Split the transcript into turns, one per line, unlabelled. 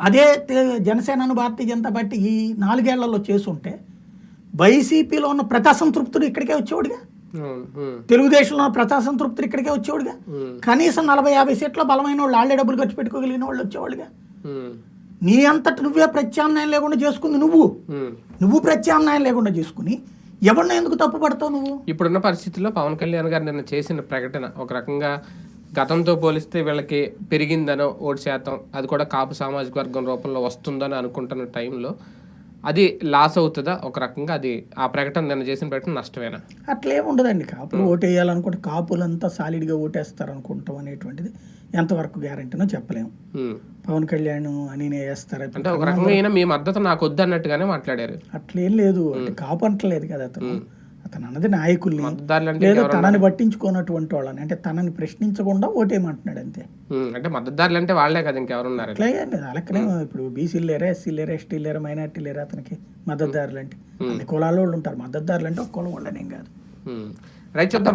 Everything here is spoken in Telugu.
అదే జనసేనను భారతీయ జనతా పార్టీ ఈ నాలుగేళ్ళలో చేసుంటే వైసీపీలో ఉన్న ప్రతి అసంతృప్తుడు ఇక్కడికే వచ్చేవాడుగా. తెలుగుదేశంలో ఉన్న ప్రతి అసంతృప్తుడు ఇక్కడికే వచ్చేవాడుగా. కనీసం నలభై యాభై సీట్ల బలమైన వాళ్ళు వాళ్ళే డబ్బులు ఖర్చు పెట్టుకోగలిగిన వాళ్ళు వచ్చేవాళ్ళుగా
ఉమ్,
నీ అంతటి నువ్వే ప్రత్యామ్నాయం లేకుండా చేసుకుంది నువ్వు. నువ్వు ప్రత్యామ్నాయం లేకుండా చేసుకుని ఎవరిని ఎందుకు తప్పు పడతావు నువ్వు?
ఇప్పుడున్న పరిస్థితుల్లో పవన్ కళ్యాణ్ గారు నిన్న చేసిన ప్రకటన ఒక రకంగా గతంతో పోలిస్తే వీళ్ళకి పెరిగిందనో ఓటు శాతం అది కూడా కాపు సామాజిక వర్గం రూపంలో వస్తుందని అనుకుంటున్న టైంలో అది లాస్ అవుతుందా? ఒక రకంగా అది ఆ ప్రకటన నిన్న చేసిన ప్రకటన నష్టమేనా?
అట్లేం ఉండదండి. కాపులు ఓటు వేయాలనుకుంటే కాపులంతా సాలిడ్గా ఓటేస్తారు అనుకుంటాం అనేటువంటిది ఎంతవరకు గ్యారంటీనో చెప్పలేము. పవన్ కళ్యాణ్ అని వేస్తారా?
అంటే ఒక రకంగా మీ మద్దతు నాకు వద్దు అన్నట్టుగానే మాట్లాడారు.
అట్లేం లేదు. కాపు అంటలేదు కదా అతను. అతను అన్నది నాయకుల్ని లేదా తనని పట్టించుకున్నటువంటి వాళ్ళని అంటే తనని ప్రశ్నించకుండా ఓటేయమంటున్నాడు అంతే.
అంటే మద్దతుదారులు అంటే వాళ్ళే కదా ఇంకెవరున్నారు
అట్లాగే అండి అలాగనే ఇప్పుడు బీసీలు లేరా ఎస్సీ లేరా ఎస్టీ లేరా మైనార్టీ లేరా అతనికి మద్దతుదారులు అంటే అన్ని కులాల వాళ్ళు ఉంటారు మద్దతుదారులు అంటే ఒక కులం వాళ్ళనేం కాదు.
రైట్ చూద్దాం